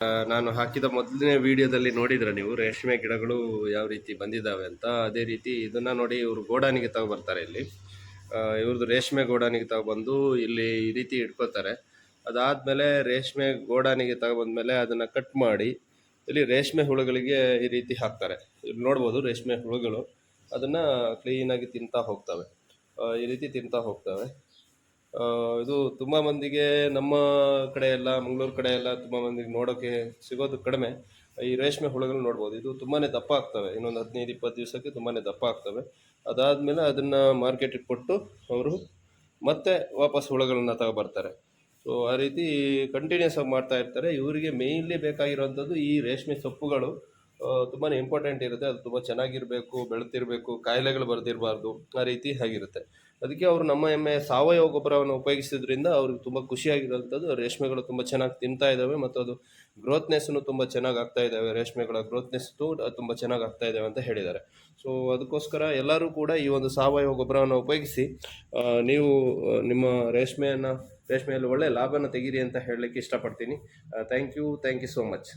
ನಾನು ಹಾಕಿದ ಮೊದಲನೇ ವಿಡಿಯೋದಲ್ಲಿ ನೋಡಿದ್ರೆ ನೀವು ರೇಷ್ಮೆ ಗಿಡಗಳು ಯಾವ ರೀತಿ ಬಂದಿದ್ದಾವೆ ಅಂತ. ಅದೇ ರೀತಿ ಇದನ್ನ ನೋಡಿ ಇವರು ಗೋಡಾನಿಗೆ ತಗೊಬರ್ತಾರೆ ಇಲ್ಲಿ. ಆ, ಇವ್ರದ್ದು ರೇಷ್ಮೆ ಗೋಡಾನಿಗೆ ತಗೊಬಂದು ಇಲ್ಲಿ ಈ ರೀತಿ ಇಟ್ಕೋತಾರೆ ಅದಾದಮೇಲೆ ರೇಷ್ಮೆ ಗೋಡಾನಿಗೆ ತಗೊಬಂದ್ಮೇಲೆ ಅದನ್ನು ಕಟ್ ಮಾಡಿ ಇಲ್ಲಿ ರೇಷ್ಮೆ ಹುಳುಗಳಿಗೆ ಈ ರೀತಿ ಹಾಕ್ತಾರೆ. ಇಲ್ಲಿ ನೋಡ್ಬೋದು ರೇಷ್ಮೆ ಹುಳುಗಳು ಅದನ್ನು ಕ್ಲೀನಾಗಿ ತಿಂತಾ ಹೋಗ್ತವೆ. ಈ ರೀತಿ ತಿಂತಾ ಹೋಗ್ತವೆ. ಇದು ತುಂಬ ಮಂದಿಗೆ ನಮ್ಮ ಕಡೆ ಎಲ್ಲ ಮಂಗಳೂರು ಕಡೆ ಎಲ್ಲ ತುಂಬ ಮಂದಿಗೆ ನೋಡೋಕ್ಕೆ ಸಿಗೋದು ಕಡಿಮೆ. ಈ ರೇಷ್ಮೆ ಹುಳಗಳು ನೋಡ್ಬೋದು. ಇದು ತುಂಬಾ ದಪ್ಪ ಆಗ್ತವೆ. ಇನ್ನೊಂದು ಹದಿನೈದು, ಇಪ್ಪತ್ತು ದಿವಸಕ್ಕೆ ತುಂಬಾ ದಪ್ಪ ಆಗ್ತವೆ. ಅದಾದ್ಮೇಲೆ ಅದನ್ನು ಮಾರ್ಕೆಟಿಗೆ ಕೊಟ್ಟು ಅವರು ಮತ್ತೆ ವಾಪಸ್ ಹುಳುಗಳನ್ನ ತಗೊಬರ್ತಾರೆ ಸೊ ಆ ರೀತಿ ಕಂಟಿನ್ಯೂಸ್ ಆಗಿ ಮಾಡ್ತಾ ಇರ್ತಾರೆ. ಇವರಿಗೆ ಮೇಯ್ನ್ಲಿ ಬೇಕಾಗಿರೋವಂಥದ್ದು ಈ ರೇಷ್ಮೆ ಸೊಪ್ಪುಗಳು ತುಂಬಾ ಇಂಪಾರ್ಟೆಂಟ್ ಇರುತ್ತೆ. ಅದು ತುಂಬ ಚೆನ್ನಾಗಿರಬೇಕು ಬೆಳೆತಿರಬೇಕು ಕಾಯಿಲೆಗಳು ಬರ್ದಿರಬಾರ್ದು. ಆ ರೀತಿ ಆಗಿರುತ್ತೆ. ಅದಕ್ಕೆ ಅವರು ನಮ್ಮ ಎಮ್ಮೆ ಸಾವಯವ ಗೊಬ್ಬರವನ್ನು ಉಪಯೋಗಿಸಿದ್ರಿಂದ ಅವ್ರಿಗೆ ತುಂಬ ಖುಷಿಯಾಗಿರೋಂಥದ್ದು ರೇಷ್ಮೆಗಳು ತುಂಬ ಚೆನ್ನಾಗಿ ತಿಂತಾ ಇದ್ದಾವೆ ಮತ್ತು ಅದು ಗ್ರೋತ್ನೆಸ್ನು ತುಂಬ ಚೆನ್ನಾಗಿ ಆಗ್ತಾ ಇದ್ದಾವೆ ರೇಷ್ಮೆಗಳ ಗ್ರೋತ್ನೆಸ್ ತುಂಬ ಚೆನ್ನಾಗಿ ಆಗ್ತಾ ಇದ್ದಾವೆ ಅಂತ ಹೇಳಿದ್ದಾರೆ. ಸೊ ಅದಕ್ಕೋಸ್ಕರ ಎಲ್ಲರೂ ಕೂಡ ಈ ಒಂದು ಸಾವಯವ ಗೊಬ್ಬರವನ್ನು ಉಪಯೋಗಿಸಿ ನೀವು ನಿಮ್ಮ ರೇಷ್ಮೆಯನ್ನು, ರೇಷ್ಮೆಯಲ್ಲಿ ಒಳ್ಳೆಯ ಲಾಭನ ತೆಗೀರಿ ಅಂತ ಹೇಳಲಿಕ್ಕೆ ಇಷ್ಟಪಡ್ತೀನಿ. Thank you thank you so much